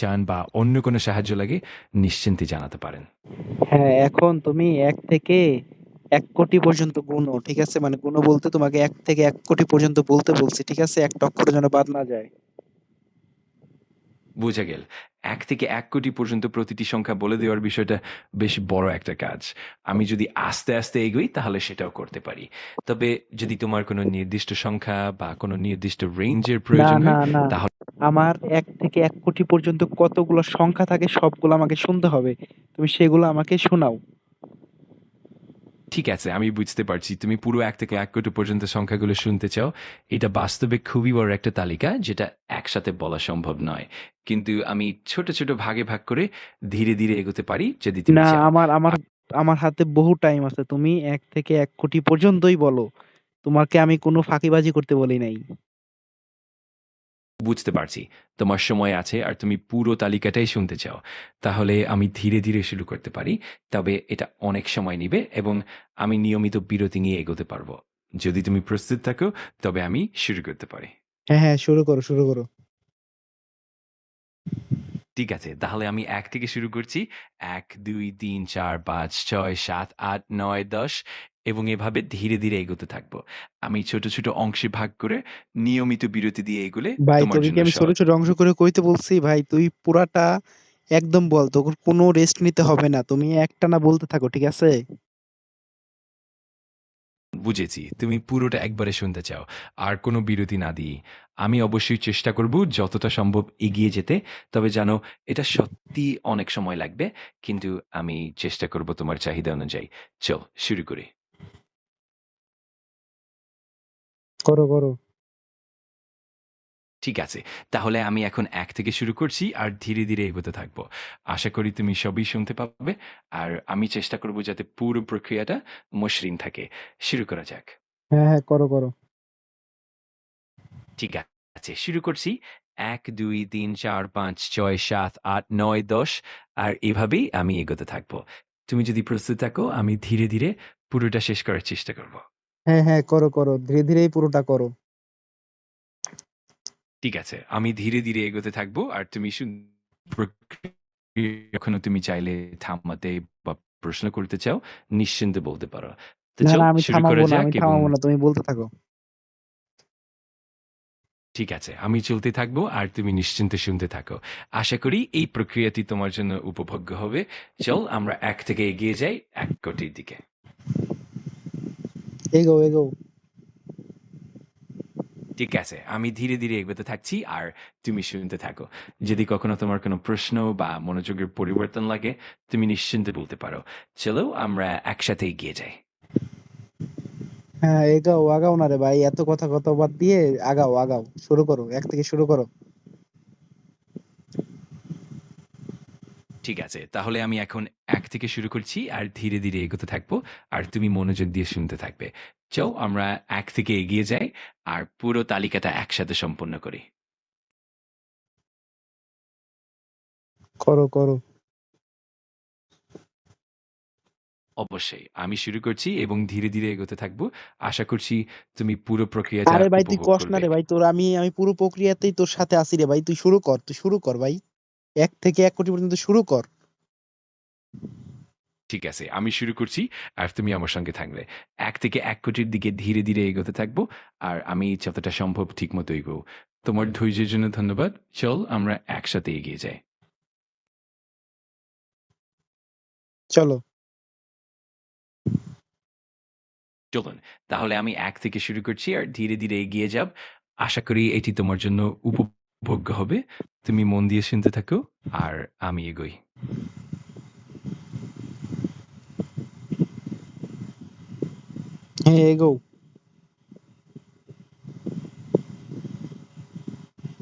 চান বা অন্য কোনো সাহায্য লাগে, নিশ্চিন্তে জানাতে পারেন। হ্যাঁ এখন তুমি এক থেকে এক কোটি পর্যন্ত গুণো ঠিক আছে? মানে গুণো বলতে তোমাকে এক থেকে এক কোটি পর্যন্ত বলতে বলছি, ঠিক আছে? একটা অক্ষর যেন বাদ না যায়। বোঝা গেল। এক থেকে এক কোটি পর্যন্ত প্রতিটি সংখ্যা বলে দেওয়ার বিষয়টা বেশ বড় একটা কাজ। আমি যদি আস্তে আস্তে এগোই তাহলে সেটাও করতে পারি। তবে যদি তোমার কোনো নির্দিষ্ট সংখ্যা বা কোনো নির্দিষ্ট রেঞ্জের প্রয়োজন হয় তাহলে আমার এক থেকে এক কোটি পর্যন্ত কতগুলো সংখ্যা থাকে সবগুলো আমাকে শুনতে হবে। তুমি সেগুলো আমাকে শোনাও। ঠিক আছে আমি বুঝতে পারছি। তুমি পুরো এক থেকে এক কোটি পর্যন্ত সংখ্যাগুলো শুনতে চাও। এটা বাস্তবে খুবই বড় একটা তালিকা যেটা একসাথে বলা সম্ভব নয়। কিন্তু আমি ছোট ছোট ভাগে ভাগ করে ধীরে ধীরে এগোতে পারি যদি তুমি না আমার আমার আমার হাতে বহু টাইম আছে। তুমি এক থেকে এক কোটি পর্যন্তই বলো। তোমাকে আমি কোনো ফাঁকিবাজি করতে বলি নাই। বুঝতে পারছি। তোমার সময় আছে আর তুমি পুরো তালিকাটাই শুনতে চাও। তাহলে আমি ধীরে ধীরে শুরু করতে পারি তবে এটা অনেক সময় নেবে এবং আমি নিয়মিত বিরতি নিয়ে এগোতে পারব। যদি তুমি প্রস্তুত থাকো তবে আমি শুরু করতে পারি। হ্যাঁ হ্যাঁ শুরু করো শুরু করো। ঠিক আছে তাহলে আমি এক থেকে শুরু করছি। এক দুই তিন চার পাঁচ ছয় সাত আট নয় দশ এবং এভাবে ধীরে ধীরে এগোতে থাকব। আমি ছোট ছোট অংশে ভাগ করে নিয়মিত বিরতি দিয়ে এগুলে ভাই তোমার তোকে কি জন্য আমি ছোট সহজ ছোট অংশ করে কইতে বলছি ভাই তুই পুরাটা একদম বল তোর কোনো রেস্ট নিতে হবে না তুমি একটানা বলতে থাকো ঠিক আছে? বুঝেছি তুমি পুরোটা একবারে শুনতে চাও আর কোনো বিরতি না দিয়ে আমি অবশ্যই চেষ্টা করব যতটা সম্ভব এগিয়ে যেতে তবে জানো এটা সত্যি অনেক সময় লাগবে কিন্তু আমি চেষ্টা করব তোমার চাহিদা অনুযায়ী। চল শুরু করি। করো করো। ঠিক আছে তাহলে আমি এখন এক থেকে শুরু করছি আর ধীরে ধীরে এগোতে থাকব। আশা করি তুমি সবই শুনতে পাবে আর আমি চেষ্টা করব যাতে পুরো প্রক্রিয়াটা মসৃণ থাকে। শুরু করা যাক। হ্যাঁ হ্যাঁ করো করো। ঠিক আছে শুরু করছি। এক দুই তিন চার পাঁচ ছয় সাত আট নয় দশ আর এভাবেই আমি এগোতে থাকব। তুমি যদি প্রস্তুত থাকো আমি ধীরে ধীরে পুরোটা শেষ করার চেষ্টা করব। হ্যাঁ হ্যাঁ করো করো। ধীরে ধীরেই পুরোটা করো। ঠিক আছে আমি ধীরে ধীরে এগোতে থাকব আর তুমি এখনও তুমি চাইলে থামাতে বা প্রশ্ন করতে চাও নিশ্চিন্তে বলতে পারো। তো না চল না আমি শুরু করা থামাবো না যাক আমি এবং থামাবো না তুমি বলতে থাকো। ঠিক আছে আমি চলতে থাকব আর তুমি নিশ্চিন্তে শুনতে থাকো। আশা করি এই প্রক্রিয়াটি তোমার জন্য উপভোগ্য হবে। চল আমরা এক থেকে এগিয়ে যাই এক কোটির দিকে। এগো এগো ঠিক আছে আমি ধীরে ধীরে এগোতে থাকছি আর তুমি শুনতে থাকো। যদি কখনো তোমার কোনো প্রশ্ন বা মনোযোগের পরিবর্তন লাগে তুমি নিশ্চিন্তে বলতে পারো। চলো আমরা একসাথে এগিয়ে যাই। হ্যাঁ এগাও আগাও না রে ভাই এত কথা কথা বাদ দিয়ে আগাও আগাও শুরু করো এক থেকে শুরু করো। ঠিক আছে তাহলে আমি এখন এক থেকে শুরু করছি আর ধীরে ধীরে এগোতে থাকব আর তুমি মনোযোগ দিয়ে শুনতে থাকবে। চল আমরা এক থেকে এগিয়ে যাই আর পুরো তালিকাটা একসাথে সম্পন্ন করি। করো করো। অবশ্যই আমি শুরু করছি এবং ধীরে ধীরে এগোতে থাকব। আশা করছি তুমি পুরো প্রক্রিয়াটা আরে ভাই তুই কস না রে ভাই তোর আমি আমি পুরো প্রক্রিয়াতেই তোর সাথে আছি রে ভাই তুই শুরু কর তুই শুরু কর ভাই। এক থেকে এক কোটি পর্যন্ত শুরু কর। ঠিক আছে আমি শুরু করছি আর তুমি আমার সঙ্গে থাকবে। এক থেকে এক কোটির দিকে ধীরে ধীরে এগোতে থাকব আর আমি যতটা সম্ভব ঠিক মতো এগোবো। তোমার ধৈর্যের জন্য ধন্যবাদ। চল আমরা একসাথে এগিয়ে যাই। চলো। চলুন তাহলে আমি এক থেকে শুরু করছি আর ধীরে ধীরে এগিয়ে যাব। আশা করি এটি তোমার জন্য উপভোগ্য হবে। তুমি মন দিয়ে শুনতে থাকো আর আমি এগোই। হ্যাঁ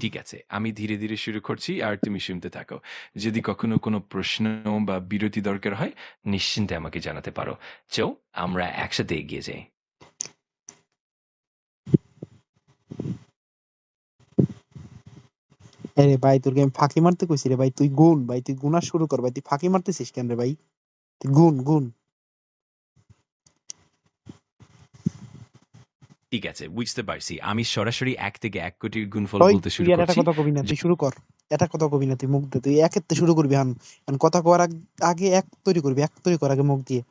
ঠিক আছে আমি ধীরে ধীরে শুরু করছি আর তুমি শুনতে থাকো। যদি কখনো কোনো প্রশ্ন বা বিরতি দরকার হয় নিশ্চিন্তে আমাকে জানাতে পারো। চো আমরা একসাথে এগিয়ে যাই। আরে ভাই তোর আমি ফাঁকি মারতে কইছি রে ভাই? তুই গুন ভাই তুই গুনা শুরু কর ভাই তুই ফাঁকি মারতেছিস কেন রে ভাই? তুই গুন গুন ঠিক আছে বুঝতে পারছি। আমি সরাসরি এক থেকে এক কোটির গুণফল বলতে শুরু আর এটা কথা কবি না তুই শুরু কর। এটা কথা কবি না তুই মুখ দে তুই একের তে শুরু করবি হান। কথা কওয়ার আগে এক তৈরি করবি এক তৈরি কর আগে মুখ দিয়ে।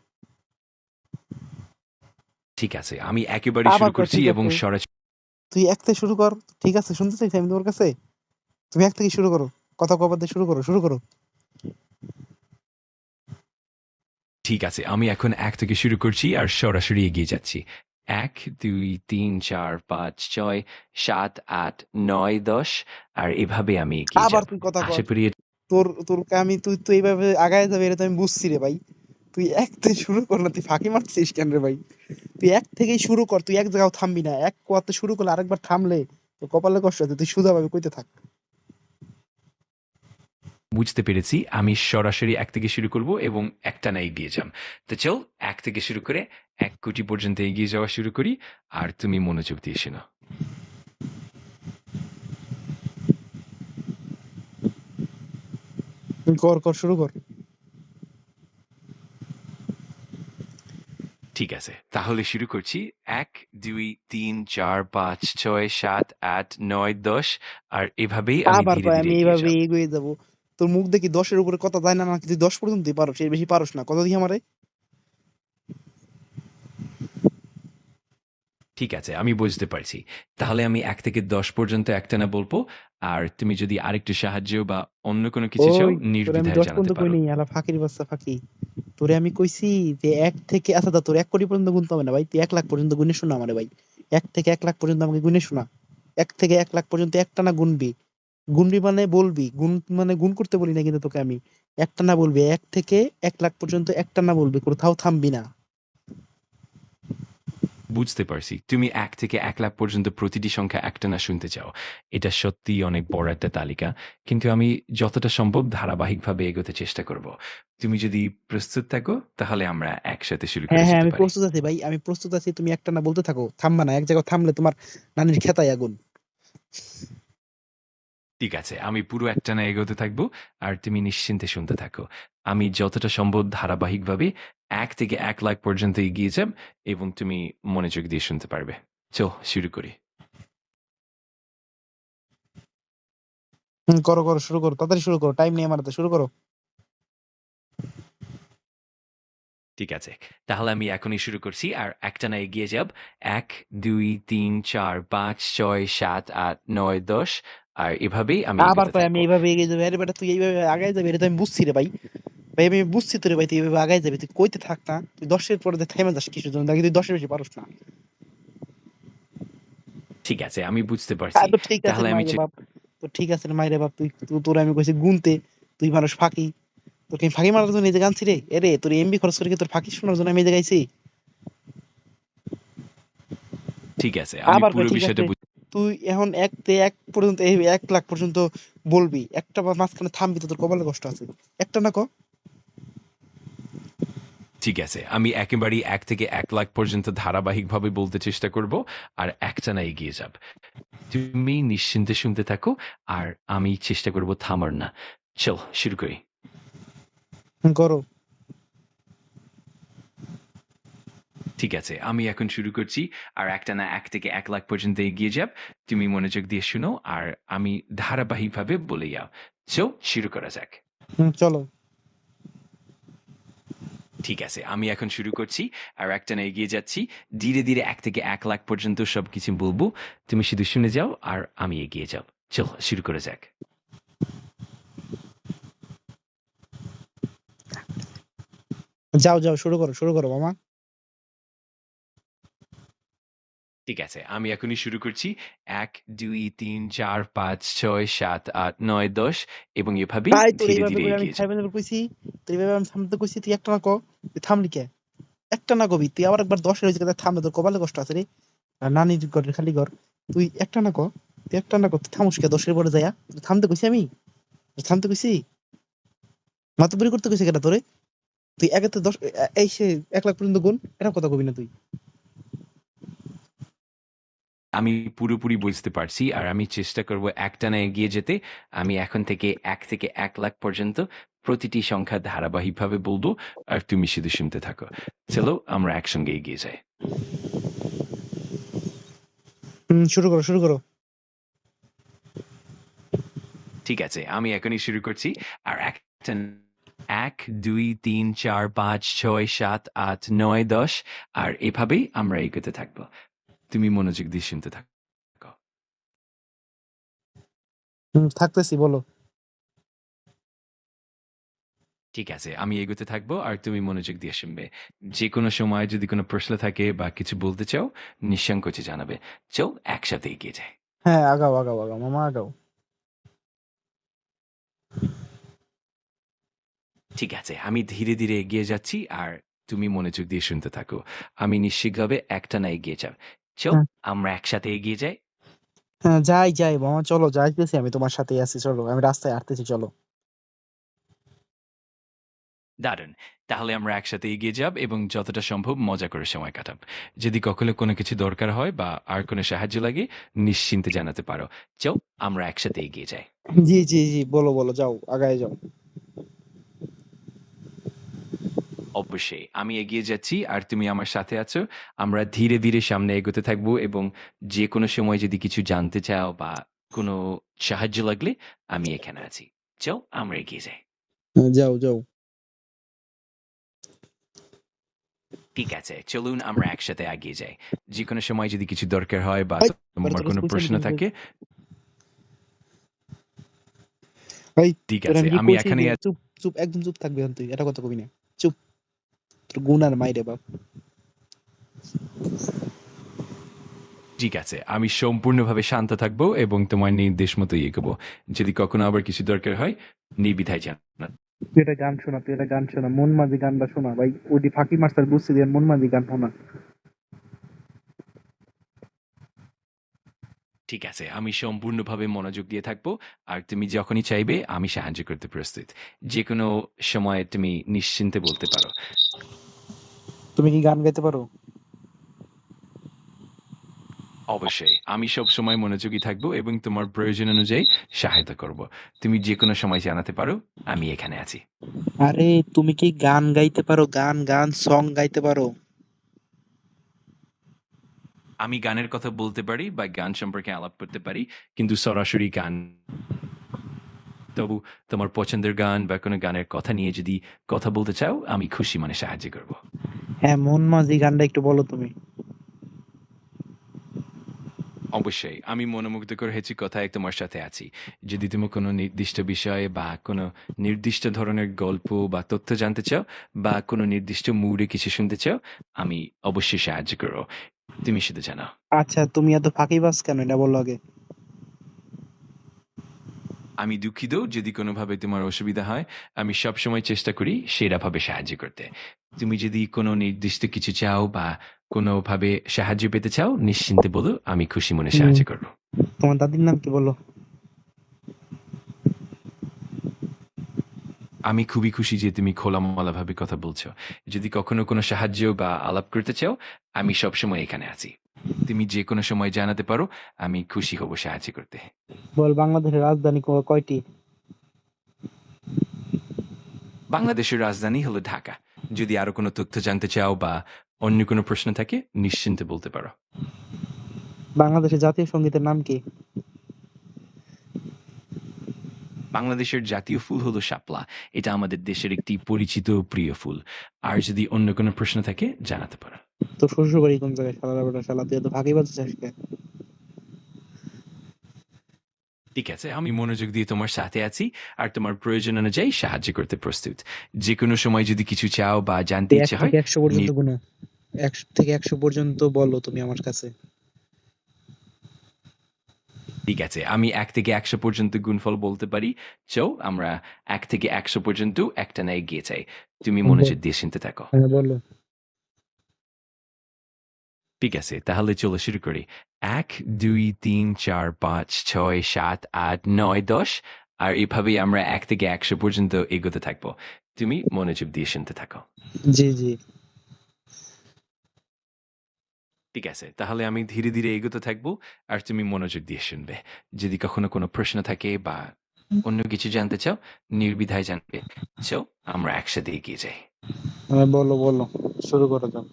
ঠিক আছে আমি একেবারে শুরু করছি এবং সরাসরি তুই এক থেকে শুরু কর ঠিক আছে শুনতে চাইছি আমি তোমার কাছে? তুমি এক থেকে শুরু করো। কথা কবার দিয়ে শুরু করো শুরু করো। ঠিক আছে আমি এখন এক থেকে শুরু করছি আর সরাসরি এগিয়ে যাচ্ছি। এক দুই তিন চার পাঁচ ছয় সাত আট নয় দশ আর এভাবে আমি এগিয়ে আবার তুই কথা আশা করি তোর তোর আমি তুই তো এইভাবে আগায় যাবে এটা তো আমি বুঝছি রে ভাই। তুই এক থেকে শুরু কর না তুই ফাঁকি মারছিস কেন রে ভাই? তুই এক থেকেই শুরু কর তুই এক জায়গাও থামবি না। এক কোয়াতে শুরু করলে আরেকবার থামলে তো কপালে কষ্ট আছে তুই সুদা ভাবে কইতে থাক। বুঝতে পেরেছি। আমি সরাসরি এক থেকে শুরু করব এবং একটা না এগিয়ে যাম। তো চল এক থেকে শুরু করে এক কোটি পর্যন্ত এগিয়ে যাওয়া শুরু করি। আর তুমি মনোযোগ দিয়ে শোনো। কর কর শুরু কর। ঠিক আছে। তাহলে শুরু করছি। এক দুই তিন চার পাঁচ ছয় সাত আট নয় দশ। আর এভাবেই আমি ধীরে ধীরে এগিয়ে যাব। তোর মুখ দেখি দশের উপরে কথা যায় না নাকি তুই দশ পর্যন্তই পারো এর বেশি পারস না। কত দিয়ে আমারে। ঠিক আছে আমি বুঝতে পারছি। তাহলে আমি এক থেকে দশ পর্যন্ত একটানা বলব আর তুমি যদি আরেকটু সাহায্য বা অন্য কোনো কিছু চাও নির্দ্বিধায় জানাতে পারো। আলা ফাঁকির বাচ্চা ফাঁকি। তোরে আমি কইছি যে এক থেকে আচ্ছা দা তোর এক কোটি পর্যন্ত গুনতে হবে না ভাই। তুই এক লাখ পর্যন্ত গুনে শোনা আমারে ভাই। এক থেকে এক লাখ পর্যন্ত আমাকে গুনে শোনা। এক থেকে এক লাখ পর্যন্ত একটা না গুনবি। গুনবি মানে বলবি গুণ মানে গুণ করতে বলি না কিন্তু তোকে আমি। একটা না বলবি এক থেকে এক লাখ পর্যন্ত একটা না বলবি কোথাও থামবি না। বুঝতে পারছি। তুমি এক থেকে এক লাখ পর্যন্ত প্রতিটি সংখ্যা একটা না শুনতে চাও। এটা সত্যি অনেক বড় একটা তালিকা কিন্তু আমি যতটা সম্ভব ধারাবাহিকভাবে এগোতে চেষ্টা করব। তুমি যদি প্রস্তুত থাকো তাহলে আমরা একসাথে শুরু করে হ্যাঁ হ্যাঁ আমি প্রস্তুত আছি ভাই আমি প্রস্তুত আছি তুমি একটা না বলতে থাকো থামবা না এক জায়গায় থামলে তোমার নানির খেতায় আগুন। ঠিক আছে আমি পুরো একটানা এগোতে থাকব আর তুমি নিশ্চিন্তে শুনতে থাকো। আমি যতটা সম্ভব ধারাবাহিকভাবে এক থেকে এক লাখ পর্যন্ত এগিয়ে যাব এবং তুমি মনোযোগ দিয়ে শুনতে পারবে। চল শুরু করি। করো করো শুরু করো তাড়াতাড়ি শুরু করো টাইম নেই আমার হাতে শুরু করো। ঠিক আছে তাহলে আমি এখনই শুরু করছি আর একটানা এগিয়ে যাব। এক দুই তিন চার পাঁচ ছয় সাত আট নয় দশ আর এভাবেই আমি আবার কয় আমি। এইভাবে এগিয়ে যাব আরে বেটা তুই এইভাবে আগায় যাবি এটা তো আমি বুঝছি রে ভাই। ভাই আমি বুঝছি তো রে ভাই তুই এইভাবে আগায় যাবি তুই কইতে থাক না। তুই দশের পরে যে থেমে যাস কিছু দেখি তুই দশের বেশি পারস না। ঠিক আছে আমি বুঝতে পারছি। হ্যাঁ, আছে তাহলে আমি তো ঠিক আছে রে মাইরে বাপ তুই তু- তোর আমি কইছি গুনতে তুই মানুষ ফাঁকি। তোকে ফাঁকি মারার জন্য যে গানছি রে। এরে তোর এমবি খরচ করে কি তোর ফাঁকি শোনার জন্য আমি এই যে গাইছি ঠিক আছে আমি পুরো বিষয়টা তুই এখন এক তে এক পর্যন্ত এই এক লাখ পর্যন্ত বলবি। একটা বা মাঝখানে থামবি তোর কপালে কষ্ট আছে। একটা না ক? ঠিক আছে আমি একেবারেই এক থেকে এক লাখ পর্যন্ত ধারাবাহিকভাবে বলতে চেষ্টা করব আর একটানা এগিয়ে যাব। তুমি নিশ্চিন্তে শুনতে থাকো আর আমি চেষ্টা করব থামার না। চল শুরু করি। করো। ঠিক আছে আমি এখন শুরু করছি। আর একটা না এক থেকে এক লাখ পর্যন্ত এগিয়ে যাব তুমি মনোযোগ দিয়ে শুনো আর আমি ধারাবাহিকভাবে বলে যাও। চো শুরু করা যাক। চলো। ঠিক আছে আমি এখন শুরু করছি আর একটা না এগিয়ে যাচ্ছি। ধীরে ধীরে এক থেকে এক লাখ পর্যন্ত সবকিছু বলব। তুমি শুধু শুনে যাও আর আমি এগিয়ে যাও। চল শুরু করে যাক। যাও যাও শুরু করো শুরু করো মামা। ঠিক আছে আমি এখনই শুরু করছি। এক দুই তিন চার পাঁচ ছয় সাত আট নয় দশ এবং এভাবে ধীরে ধীরে এগিয়ে আমি থামতে কইছি তুই একটা না ক থামলি কে? একটা না কবি তুই আবার একবার দশের হয়েছে থামলে তোর কপালে কষ্ট আছে রে। আর নানির ঘরের খালি ঘর তুই একটা না ক তুই একটা না ক তুই থামুস কে দশের পরে যায়া থামতে কইছি আমি? থামতে কইছি? মাতবরি করতে কইছে কেটা তোরে? তুই একেতে দশ এই সে এক লাখ পর্যন্ত গুণ এটা কথা কবি না তুই। আমি পুরোপুরি বুঝতে পারছি আর আমি চেষ্টা করব একটানা এগিয়ে যেতে। আমি এখন থেকে এক থেকে এক লাখ পর্যন্ত প্রতিটি সংখ্যা ধারাবাহিকভাবে বলব আর তুমি শুধু শুনতে থাকো। চলো আমরা একসঙ্গে এগিয়ে যাই। শুরু করো শুরু করো। ঠিক আছে আমি এখনই শুরু করছি। আর একটা এক দুই তিন চার পাঁচ ছয় সাত আট নয় দশ আর এভাবেই আমরা এগোতে থাকব। তুমি মনোযোগ দিয়ে শুনতে থাকো। হুম, থাকতেছি বলো। ঠিক আছে আমি এগোতে থাকব আর তুমি মনোযোগ দিয়ে শুনবে। যে কোনো সময় যদি কোনো প্রশ্ন থাকে বা কিছু বলতে চাও নিঃসংকোচে জানাবে। চল একসাথে এগিয়ে যায় হ্যাঁ আগাও আগাও আগাও মামা আগাও। ঠিক আছে আমি ধীরে ধীরে এগিয়ে যাচ্ছি আর তুমি মনোযোগ দিয়ে শুনতে থাকো। আমি নিশ্চিতভাবে একটা না এগিয়ে যাব হ্যাঁ। আমরা একসাথে এগিয়ে যাই। হ্যাঁ যাই যাই মামা চলো যাইতেছি আমি তোমার সাথেই আছি চলো আমি রাস্তায় হাঁটতেছি চলো। দারুণ। তাহলে আমরা একসাথে এগিয়ে যাব এবং যতটা সম্ভব মজা করে সময় কাটাব। যদি কখনো কোনো কিছু দরকার হয় বা আর কোনো সাহায্য লাগে নিশ্চিন্তে জানাতে পারো। চল আমরা একসাথে এগিয়ে যাই। জি জি জি বলো বলো যাও আগায় যাও। অবশ্যই। আমি এগিয়ে যাচ্ছি আর তুমি আমার সাথে আছো। আমরা ধীরে ধীরে সামনে এগোতে থাকব এবং যে কোনো সময় যদি কিছু জানতে চাও বা কোনো সাহায্য লাগলে আমি এখানে আছি। চল আমরা এগিয়ে যাই। হ্যাঁ, যাও যাও। ঠিক আছে চলুন আমরা একসাথে এগিয়ে যাই। যে কোনো সময় যদি কিছু দরকার হয় বা তোমার কোনো প্রশ্ন থাকে ঠিক আছে আমি এখানে চুপ চুপ একদম চুপ থাকবে তুই এটা কথা কবি না। তোর গুনার মাইরে বাপ। ঠিক আছে আমি সম্পূর্ণভাবে শান্ত থাকব এবং তোমার নির্দেশ মতো এগোবো। যদি কখনো আবার কিছু দরকার হয় নির্বিধায় জানা তুই এটা গান শোনা তুই এটা গান শোনা মন মাঝি গানটা শোনা। ভাই ওই ফাঁকি মাস্টার বুঝছি দিয়ে মন মাঝি গান শোনা। ঠিক আছে আমি সম্পূর্ণভাবে মনোযোগ দিয়ে থাকব আর তুমি যখনই চাইবে আমি সাহায্য করতে প্রস্তুত। যে কোনো সময় তুমি নিশ্চিন্তে বলতে পারো। তুমি কি গান গাইতে পারো? অবশ্যই। আমি সব সময় মনোযোগী থাকব এবং তোমার প্রয়োজন অনুযায়ী সহায়তা করব। তুমি যে কোনো সময় জানাতে পারো আমি এখানে আছি। আরে তুমি কি গান গাইতে পারো? গান গান সং গাইতে পারো? আমি গানের কথা বলতে পারি বা গান সম্পর্কে আলাপ করতে পারি কিন্তু সরাসরি গান তবু তোমার পছন্দের গান বা কোনো গানের কথা নিয়ে যদি কথা বলতে চাও আমি খুশি মানে সাহায্য করব। হ্যাঁ মন মাঝি গানটা একটু বলো তুমি। অবশ্যই আমি মনোমুগ্ধকর হয়েছি কথায় তোমার সাথে আছি। যদি তুমি কোনো নির্দিষ্ট বিষয়ে বা কোনো নির্দিষ্ট ধরনের গল্প বা তথ্য জানতে চাও বা কোনো নির্দিষ্ট মুডে কিছু শুনতে চাও আমি অবশ্যই সাহায্য করব তুমি শুধু জানাও। আচ্ছা তুমি এত ফাঁকিবাজ কেন? এটা বলো আগে। আমি দুঃখিত যদি কোনোভাবে তোমার অসুবিধা হয়। আমি সবসময় চেষ্টা করি সেরাভাবে সাহায্য করতে। তুমি যদি কোনো নির্দিষ্ট কিছু চাও বা কোনোভাবে সাহায্য পেতে চাও নিশ্চিন্তে বলো আমি খুশি মনে সাহায্য করব। তোমার দাদির নাম কি বলো? আমি খুবই খুশি যে তুমি খোলামলাভাবে কথা বলছো। যদি কখনো কোনো সাহায্য বা আলাপ করতে চাও আমি সবসময় এখানে আছি। তুমি যে কোনো সময় জানাতে পারো আমি খুশি হব সাহায্য করতে। বল বাংলাদেশের রাজধানী ক- কয়টি? বাংলাদেশের রাজধানী হলো ঢাকা। যদি আরও কোনো তথ্য জানতে চাও বা অন্য কোনো প্রশ্ন থাকে নিশ্চিন্তে বলতে পারো। বাংলাদেশের জাতীয় সঙ্গীতের নাম কি? বাংলাদেশের জাতীয় ফুল হলো শাপলা। এটা আমাদের দেশের একটি পরিচিত প্রিয় ফুল। আর যদি অন্য কোনো প্রশ্ন থাকে জানাতে পারো। তোর শ্বশুর বাড়ি কোন জায়গায়? শালা বেটা শালা তুই এত ফাঁকিবাজ আছিস কেন? ঠিক আছে আমি মনোযোগ দিয়ে তোমার সাথে আছি আর তোমার প্রয়োজন অনুযায়ী সাহায্য করতে প্রস্তুত। যে কোনো সময় যদি কিছু চাও বা জানতে এক ইচ্ছে হয় একশো পর্যন্ত গুনো। একশো থেকে একশো পর্যন্ত বলো তুমি আমার কাছে। ঠিক আছে আমি এক থেকে একশো পর্যন্ত গুণফল বলতে পারি। চো আমরা এক থেকে একশো পর্যন্ত একটা না এগিয়ে চাই তুমি মনোযোগ দিয়ে শুনতে থাকো। হ্যাঁ বলো। ঠিক আছে তাহলে চলো শুরু করি। এক দুই তিন চার পাঁচ ছয় সাত আট নয় দশ আর এভাবেই আমরা এক থেকে একশো পর্যন্ত এগোতে থাকব। তুমি মনোযোগ দিয়ে শুনতে থাকো। জি জি। ঠিক আছে তাহলে আমি ধীরে ধীরে এগোতে থাকব আর তুমি মনোযোগ দিয়ে শুনবে। যদি কখনো কোনো প্রশ্ন থাকে বা অন্য কিছু জানতে চাও নির্বিধায় জানবে। চো আমরা একসাথে এগিয়ে যাই। হ্যাঁ বলো বলো শুরু করো যাও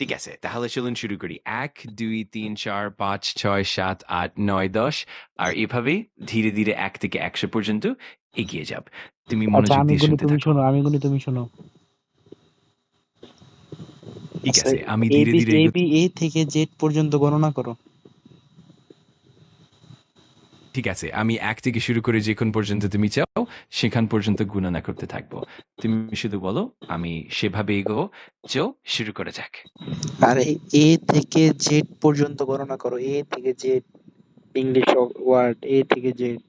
ঠিক আছে তাহলে চলুন শুরু করি। এক দুই তিন চার পাঁচ ছয় সাত আট নয় দশ আর এভাবেই ধীরে ধীরে এক থেকে একশো পর্যন্ত এগিয়ে যাব তুমি আচ্ছা মনোযোগ আমি দিয়ে গুনি শুনতে তুমি থাকো। শোনো আমি গুনি তুমি শোনো। ঠিক আচ্ছা আছে আমি ধীরে ধীরে এ বি এ থেকে জেড পর্যন্ত গণনা করো। ঠিক আছে আমি এক থেকে শুরু করে যেখান পর্যন্ত তুমি চাও সেখান পর্যন্ত গুণনা করতে থাকব। তুমি শুধু বলো আমি সেভাবে এগো চো শুরু করা যাক। আরে এ থেকে জেড পর্যন্ত গণনা করো এ থেকে জেড ইংলিশ ওয়ার্ড এ থেকে জেড।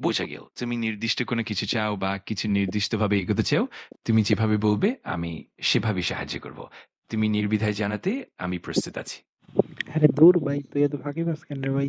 বোঝা গেল তুমি নির্দিষ্ট কোনো কিছু চাও বা কিছু নির্দিষ্টভাবে এগোতে চাও তুমি যেভাবে বলবে আমি সেভাবে সাহায্য করব। তুমি নির্বিধায় জানাতে আমি প্রস্তুত আছি। আরে দূর ভাই তুই এত ফাঁকি মাস কেন রে ভাই?